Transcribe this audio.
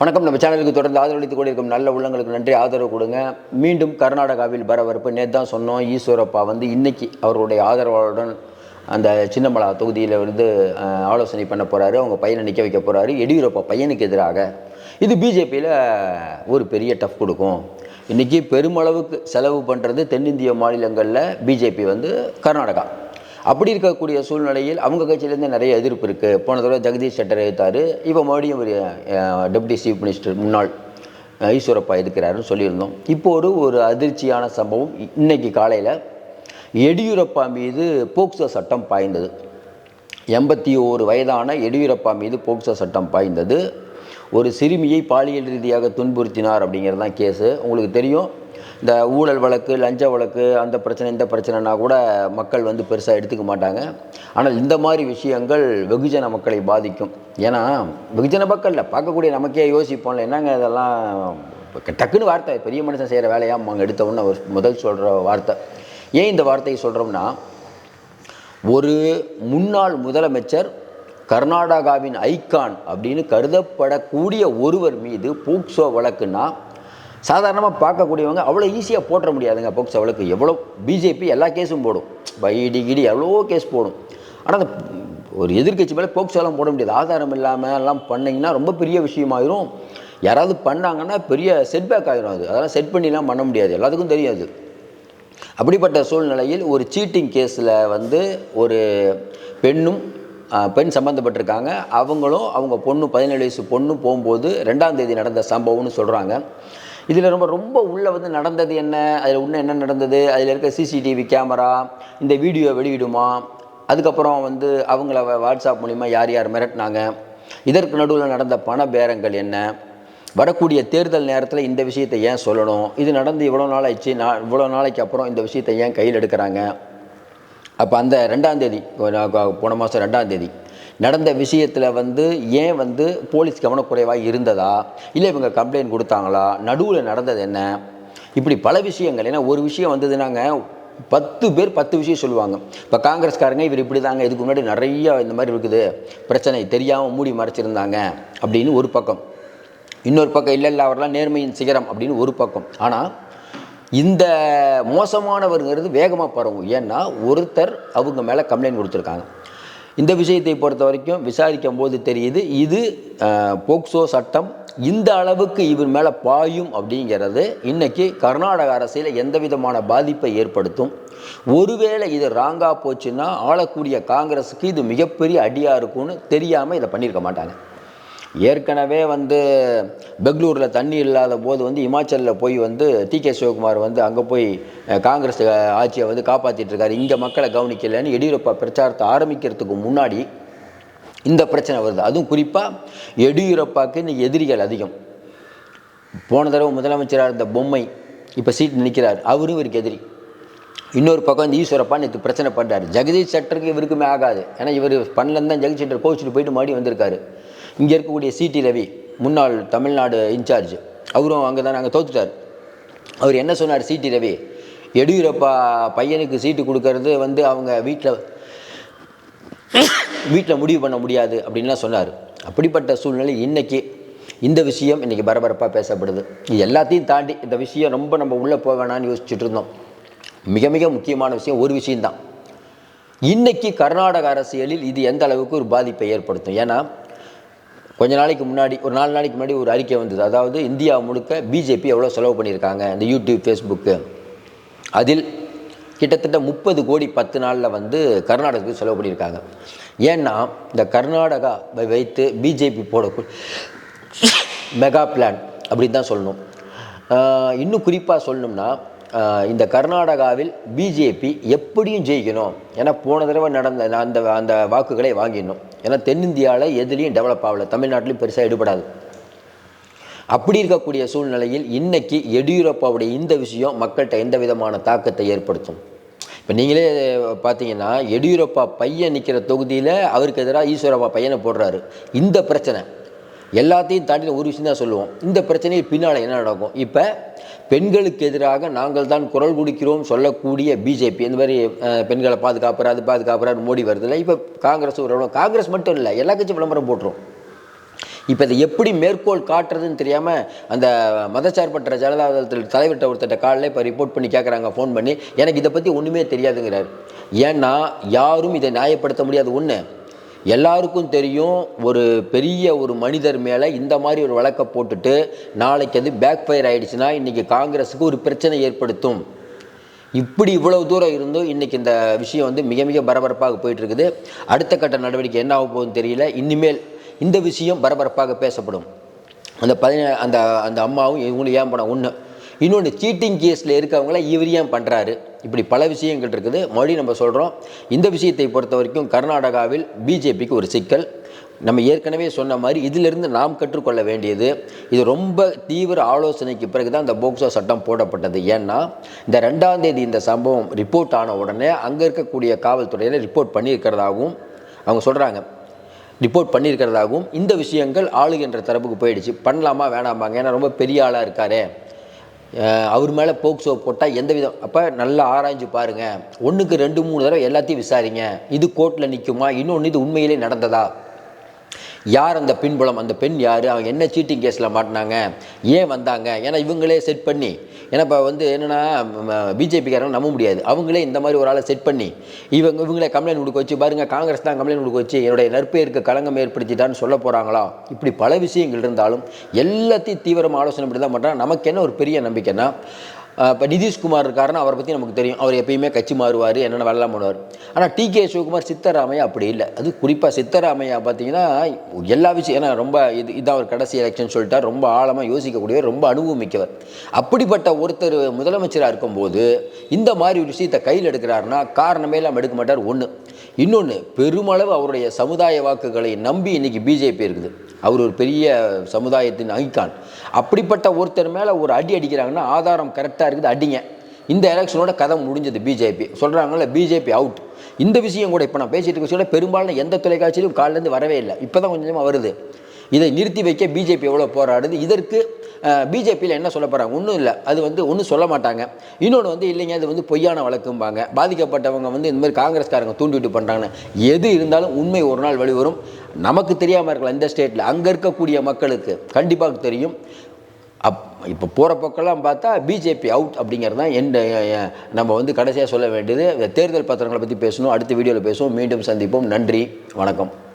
வணக்கம். நம்ம சேனலுக்கு தொடர்ந்து ஆதரவளித்துக் கொண்டிருக்கும் நல்ல உள்ளங்களுக்கு நன்றி. ஆதரவு கொடுங்க. மீண்டும் கர்நாடகாவில் பரபரப்பு. நேற்று தான் சொன்னோம் ஈஸ்வரப்பா வந்து இன்னைக்கு அவருடைய ஆதரவாளருடன் அந்த சின்னமலா தொகுதியில் வந்து ஆலோசனை பண்ண போகிறாரு அவங்க பையனை நிற்க வைக்க போகிறாரு எடியூரப்பா பையனுக்கு எதிராக. இது பிஜேபியில் ஒரு பெரிய டஃப் கொடுக்கும். இன்றைக்கி பெருமளவுக்கு செலவு பண்ணுறது தென்னிந்திய மாநிலங்களில் பிஜேபி வந்து கர்நாடகா. அப்படி இருக்கக்கூடிய சூழ்நிலையில் அவங்க கட்சியிலேருந்து நிறைய எதிர்ப்பு இருக்குது போன தடவை ஜெகதீஷ் ஷெட்டர் எடுத்தார் இப்போ மறுபடியும் ஒரு டெப்டி சீஃப் மினிஸ்டர் முன்னாள் ஈஸ்வரப்பா எதுக்கிறாருன்னு சொல்லியிருந்தோம். இப்போ ஒரு ஒரு அதிர்ச்சியான சம்பவம் இன்னைக்கு காலையில் எடியூரப்பா மீது போக்சோ சட்டம் பாய்ந்தது. எண்பத்தி ஓரு வயதான எடியூரப்பா மீது போக்சோ சட்டம் பாய்ந்தது. ஒரு சிறுமியை பாலியல் ரீதியாக துன்புறுத்தினார் அப்படிங்கிறது தான் கேஸு. உங்களுக்கு தெரியும் இந்த ஊழல் வழக்கு லஞ்ச வழக்கு அந்த பிரச்சனை இந்த பிரச்சனைனா கூட மக்கள் வந்து பெருசாக எடுத்துக்க மாட்டாங்க. ஆனால் இந்த மாதிரி விஷயங்கள் வெகுஜன மக்களை பாதிக்கும். ஏன்னா வெகுஜன மக்களில் பார்க்கக்கூடிய நமக்கே யோசிப்போம்ல என்னங்க இதெல்லாம் டக்குன்னு வார்த்தை பெரிய மனுஷன் செய்கிற வேலையாக அவங்க எடுத்த ஒரு முதல் சொல்கிற வார்த்தை. ஏன் இந்த வார்த்தையை சொல்கிறோம்னா ஒரு முன்னாள் முதலமைச்சர் கர்நாடகாவின் ஐகான் அப்படின்னு கருதப்படக்கூடிய ஒருவர் மீது போக்சோ வழக்குன்னா சாதாரணமாக பார்க்கக்கூடியவங்க அவ்வளோ ஈஸியாக போட்டுற முடியாதுங்க போக்சோ வழக்கு. எவ்வளோ பிஜேபி எல்லா கேஸும் போடும். பைடி கிடி எவ்வளோ கேஸ் போடும். ஆனால் அந்த ஒரு எதிர்க்கட்சி மேலே போக்சோலாம் போட முடியாது. ஆதாரம் இல்லாமல் எல்லாம் பண்ணிங்கன்னா ரொம்ப பெரிய விஷயமாயிரும். யாராவது பண்ணாங்கன்னா பெரிய செட்பேக் ஆயிரும் அது. அதெல்லாம் செட் பண்ணிலாம் பண்ண முடியாது. எல்லாத்துக்கும் தெரியாது அப்படிப்பட்ட சூழ்நிலையில் ஒரு சீட்டிங் கேஸில் வந்து ஒரு பெண்ணும் பெண் சம்மந்தப்பட்டிருக்காங்க அவங்களும் அவங்க பொண்ணு பதினேழு வயசு பொண்ணு போகும்போது ரெண்டாம் தேதி நடந்த சம்பவம்னு சொல்கிறாங்க இதில் ரொம்ப ரொம்ப உள்ளே வந்து நடந்தது என்ன? அதில் இன்னும் என்ன நடந்தது? அதில் இருக்க சிசிடிவி கேமரா இந்த வீடியோ வெளியிடுமா? அதுக்கப்புறம் வந்து அவங்கள வாட்ஸ்அப் மூலிமா யார் யார் மிரட்டினாங்க? இதற்கு நடுவில் நடந்த பண பேரங்கள் என்ன? வரக்கூடிய தேர்தல் நேரத்தில் இந்த விஷயத்தை ஏன் சொல்லணும்? இது நடந்து இவ்வளோ நாள் ஆயிடுச்சு. நான் இவ்வளோ நாளைக்கு அப்புறம் இந்த விஷயத்தை ஏன் கையில் எடுக்கிறாங்க? அப்போ அந்த ரெண்டாம் தேதி போன மாதம் ரெண்டாம் தேதி நடந்த விஷயத்தில் வந்து ஏன் வந்து போலீஸ் கவனக்குறைவாக இருந்ததா? இல்லை இவங்க கம்ப்ளைண்ட் கொடுத்தாங்களா? நடுவில் நடந்தது என்ன? இப்படி பல விஷயங்கள். ஏன்னா ஒரு விஷயம் வந்ததுனாங்க பத்து பேர் பத்து விஷயம் சொல்லுவாங்க. இப்போ காங்கிரஸ்காரங்க இவர் இப்படி தாங்க இதுக்கு முன்னாடி நிறைய இந்த மாதிரி இருக்குது. பிரச்சனை தெரியாமல் மூடி மறைச்சிருந்தாங்க அப்படின்னு ஒரு பக்கம். இன்னொரு பக்கம் இல்லை இல்லை அவரெல்லாம் நேர்மையின் சிகரம் அப்படின்னு ஒரு பக்கம். ஆனால் இந்த மோசமானவருங்கிறது வேகமாக பரவும். ஏன்னா ஒருத்தர் அவங்க மேலே கம்ப்ளைண்ட் கொடுத்துருக்காங்க. இந்த விஷயத்தை பொறுத்த வரைக்கும் விசாரிக்கும் போது தெரியுது இது போக்சோ சட்டம் இந்த அளவுக்கு இவர் மேலே பாயும் அப்படிங்கிறது இன்னைக்கு கர்நாடக அரசியல் எந்த விதமான பாதிப்பை ஏற்படுத்தும். ஒருவேளை இது ராங்காக போச்சுன்னா ஆளக்கூடிய காங்கிரஸுக்கு இது மிகப்பெரிய அடியாக இருக்கும்னு தெரியாமல் இதை பண்ணியிருக்க மாட்டாங்க. ஏற்கனவே வந்து பெங்களூரில் தண்ணி இல்லாத போது வந்து இமாச்சலில் போய் வந்து டி கே சிவகுமார் வந்து அங்கே போய் காங்கிரஸ் ஆட்சியை வந்து காப்பாற்றிட்டு இருக்காரு. இங்கே மக்களை கவனிக்கலைன்னு எடியூரப்பா பிரச்சாரத்தை ஆரம்பிக்கிறதுக்கு முன்னாடி இந்த பிரச்சனை வருது. அதுவும் குறிப்பாக எடியூரப்பாவுக்கு இன்னைக்கு எதிரிகள் அதிகம். போன தடவை முதலமைச்சராக இருந்த பொம்மை இப்போ சீட் நிற்கிறார் அவரும் இவருக்கு எதிரி. இன்னொரு பக்கம் இந்த ஈஸ்வரப்பா நேற்று பிரச்சனை பண்ணுறாரு ஜெகதீஷ் ஷட்டருக்கு இவருக்குமே ஆகாது. ஏன்னா இவர் பண்ணலன்னு தான் ஜெகதீஷ் ஷட்டர் கோச்சிட்டு போயிட்டு மாடி வந்திருக்காரு. இங்கே இருக்கக்கூடிய சிடி ரவி முன்னாள் தமிழ்நாடு இன்சார்ஜ் அவரும் அங்கே தான் நாங்கள் தோத்துட்டார். அவர் என்ன சொன்னார்? சிடி ரவி எடியூரப்பா பையனுக்கு சீட்டு கொடுக்கறது வந்து அவங்க வீட்டில் வீட்டில் முடிவு பண்ண முடியாது அப்படின்லாம் சொன்னார். அப்படிப்பட்ட சூழ்நிலை இன்றைக்கி இந்த விஷயம் இன்றைக்கி பரபரப்பாக பேசப்படுது. இது எல்லாத்தையும் தாண்டி இந்த விஷயம் ரொம்ப நம்ம உள்ளே போக வேணாம்னு யோசிச்சுட்டு இருந்தோம். மிக மிக முக்கியமான விஷயம் ஒரு விஷயந்தான் இன்றைக்கி கர்நாடக அரசியலில் இது எந்த அளவுக்கு ஒரு பாதிப்பை ஏற்படுத்தும்? ஏன்னா கொஞ்ச நாளைக்கு முன்னாடி ஒரு நாலு நாளைக்கு முன்னாடி ஒரு அறிக்கை வந்தது. அதாவது இந்தியா முழுக்க பிஜேபி எவ்வளோ செலவு பண்ணியிருக்காங்க? இந்த யூடியூப் ஃபேஸ்புக்கு அதில் கிட்டத்தட்ட முப்பது கோடி பத்து நாளில் வந்து கர்நாடகத்துக்கு செலவு பண்ணியிருக்காங்க. ஏன்னா இந்த கர்நாடகா வைத்து பிஜேபி போடக்கூடிய மெகா பிளான் அப்படின்னு தான் சொல்லணும். இன்னும் குறிப்பாக சொல்லணும்னா இந்த கர்நாடகாவில் பிஜேபி எப்படியும் ஜெயிக்கணும். ஏன்னா போன தடவை நடந்த அந்த அந்த வாக்குகளை வாங்கிடணும். ஏன்னா தென்னிந்தியாவில் எதுலேயும் டெவலப் ஆகலை. தமிழ்நாட்டிலையும் பெருசாக ஈடுபடாது அப்படி இருக்கக்கூடிய சூழ்நிலையில் இன்னைக்கு எடியூரப்பாவுடைய இந்த விஷயம் மக்கள்கிட்ட எந்த விதமான தாக்கத்தை ஏற்படுத்தும்? இப்போ நீங்களே பார்த்தீங்கன்னா எடியூரப்பா பையன் நிற்கிற தொகுதியில் அவருக்கு எதிராக ஈஸ்வரப்பா பையனை போடுறாரு. இந்த பிரச்சனை. எல்லாத்தையும் தாண்டி ஒரு விஷயம் தான் சொல்லுவோம். இந்த பிரச்சனையை பின்னால் என்ன நடக்கும்? இப்போ பெண்களுக்கு எதிராக நாங்கள் தான் குரல் கொடுக்கிறோம் சொல்லக்கூடிய பிஜேபி இந்த மாதிரி பெண்களை பாதுகாப்புற அது பாதுகாப்புறாரு மோடி வருதுல்ல. இப்போ காங்கிரஸ் ஒரு காங்கிரஸ் மட்டும் இல்லை எல்லா கட்சியும் விளம்பரம் போட்டுரும். இப்போ இதை எப்படி மேற்கோள் காட்டுறதுன்னு தெரியாமல் அந்த மதச்சார்பற்ற ஜனதாதளத்தில் தலைவர்கிட்ட ஒருத்தட்ட காலில் இப்போ ரிப்போர்ட் பண்ணி கேட்குறாங்க ஃபோன் பண்ணி எனக்கு இதை பற்றி ஒன்றுமே தெரியாதுங்கிறார். ஏன்னா யாரும் இதை நியாயப்படுத்த முடியாது. ஒன்று எல்லாருக்கும் தெரியும் ஒரு பெரிய ஒரு மனிதர் மேலே இந்த மாதிரி ஒரு வழக்கை போட்டுட்டு நாளைக்கு அது பேக் ஃபயர் ஆகிடுச்சுன்னா இன்றைக்கி காங்கிரஸுக்கு ஒரு பிரச்சனை ஏற்படுத்தும். இப்படி இவ்வளவு தூரம் இருந்தும் இன்றைக்கி இந்த விஷயம் வந்து மிக மிக பரபரப்பாக போயிட்டுருக்குது. அடுத்த கட்ட நடவடிக்கை என்ன ஆக போகுதுன்னு தெரியல. இனிமேல் இந்த விஷயம் பரபரப்பாக பேசப்படும். அந்த பதினே அந்த அந்த அம்மாவும் இவங்களும் ஏன் போனால் ஒன்று இன்னொன்று சீட்டிங் கேஸில் இருக்கவங்கள இவர் ஏன் பண்ணுறாரு இப்படி பல விஷயங்கள் இருக்குது. மறுபடியும் நம்ம சொல்கிறோம் இந்த விஷயத்தை பொறுத்த வரைக்கும் கர்நாடகாவில் பிஜேபிக்கு ஒரு சிக்கல். நம்ம ஏற்கனவே சொன்ன மாதிரி இதிலிருந்து நாம் கற்றுக்கொள்ள வேண்டியது இது ரொம்ப தீவிர ஆலோசனைக்கு பிறகு தான் இந்த போக்சோ சட்டம் போடப்பட்டது. ஏன்னா இந்த ரெண்டாம் தேதி இந்த சம்பவம் ரிப்போர்ட் ஆன உடனே அங்கே இருக்கக்கூடிய காவல்துறையில் ரிப்போர்ட் பண்ணியிருக்கிறதாகவும் அவங்க சொல்கிறாங்க ரிப்போர்ட் பண்ணியிருக்கிறதாகவும் இந்த விஷயங்கள் ஆளுகின்ற தரப்புக்கு போயிடுச்சு. பண்ணலாமா வேணாமாங்க ஏன்னா ரொம்ப பெரிய ஆளாக இருக்காரே. அவர் மேலே போக்சோ போட்டால் எந்த விதம்? அப்போ நல்லா ஆராய்ஞ்சு பாருங்கள் ஒன்றுக்கு ரெண்டு மூணு தடவை எல்லாத்தையும் விசாரிங்க. இது கோர்ட்டில் நிற்குமா இன்னொன்று இது உண்மையிலே நடந்ததா? யார் அந்த பின்புலம் அந்த பெண் யார்? அவங்க என்ன சீட்டிங் கேஸில் மாட்டினாங்க? ஏன் வந்தாங்க? ஏன்னா இவங்களே செட் பண்ணி ஏன்னா இப்போ வந்து என்னென்னா பிஜேபிக்காரங்க நம்ப முடியாது. அவங்களே இந்த மாதிரி ஒரு ஆளை செட் பண்ணி இவங்க இவங்களே கம்ப்ளைண்ட் கொடுக்க வச்சு பாருங்க காங்கிரஸ் தான் கம்ப்ளைண்ட் கொடுக்க வச்சு என்னுடைய நற்பெயருக்கு களங்கம் ஏற்படுத்திட்டான்னு சொல்ல போகிறாங்களா இப்படி பல விஷயங்கள் இருந்தாலும் எல்லாத்தையும் தீவிரமாக ஆலோசனை பண்ணி தான் பண்ணுறாங்க நமக்கு என்ன ஒரு பெரிய நம்பிக்கைன்னா இப்போ நிதிஷ்குமார் இருக்காருன்னு அவரை பற்றி நமக்கு தெரியும். அவர் எப்பயுமே கட்சி மாறுவார் என்னென்ன வேலைலாம் பண்ணுவார். ஆனால் டி கே சிவகுமார் சித்தராமையா அப்படி இல்லை. அது குறிப்பாக சித்தராமையா பார்த்தீங்கன்னா எல்லா விஷயம் ஏன்னா ரொம்ப இது இதான் ஒரு கடைசி எலெக்ஷன் சொல்லிட்டார். ரொம்ப ஆழமாக யோசிக்கக்கூடியவர் ரொம்ப அனுபவம் மிக்கவர் அப்படிப்பட்ட ஒருத்தர் முதலமைச்சராக இருக்கும்போது இந்த மாதிரி ஒரு விஷயத்தை கையில் எடுக்கிறாருன்னா காரணமே இல்லாமல் எடுக்க மாட்டார். ஒன்று இன்னொன்று பெருமளவு அவருடைய சமுதாய வாக்குகளை நம்பி இன்றைக்கி பிஜேபி இருக்குது. அவர் ஒரு பெரிய சமுதாயத்தின் ஐக்கான் அப்படிப்பட்ட ஒருத்தர் மேலே ஒரு அடி அடிக்கிறாங்கன்னா ஆதாரம் கரெக்டாக இருக்குது அடிங்க. இந்த எலெக்ஷனோட கதை முடிஞ்சது பிஜேபி சொல்கிறாங்கல்ல பிஜேபி அவுட் இந்த விஷயம் கூட இப்போ நான் பேசிட்டு இருக்க விஷயம் பெரும்பாலும் எந்த தொலைக்காட்சியிலும் காலிலேருந்து வரவே இல்லை. இப்போ தான் கொஞ்சமாக வருது. இதை நிறுத்தி வைக்க பிஜேபி எவ்வளோ போராடுது? இதற்கு பிஜேபியில் என்ன சொல்ல போகிறாங்க ஒன்றும் இல்லை. அது வந்து ஒன்றும் சொல்ல மாட்டாங்க. இன்னொன்று வந்து இல்லைங்க அது வந்து பொய்யான வழக்கும்பாங்க. பாதிக்கப்பட்டவங்க வந்து இந்த மாதிரி காங்கிரஸ்காரங்க தூண்டிவிட்டு பண்ணுறாங்கன்னு எது இருந்தாலும் உண்மை ஒரு நாள் வெளிவரும். நமக்கு தெரியாமல் இருக்கலாம் இந்த ஸ்டேட்டில் அங்கே இருக்கக்கூடிய மக்களுக்கு கண்டிப்பாக தெரியும். அப் இப்போ போகிற பக்கம்லாம் பார்த்தா பிஜேபி அவுட் அப்படிங்கிறது தான் எந்த நம்ம வந்து கடைசியாக சொல்ல வேண்டியது. தேர்தல் பத்திரங்களை பற்றி பேசணும். அடுத்த வீடியோவில் பேசுவோம். மீண்டும் சந்திப்போம். நன்றி. வணக்கம்.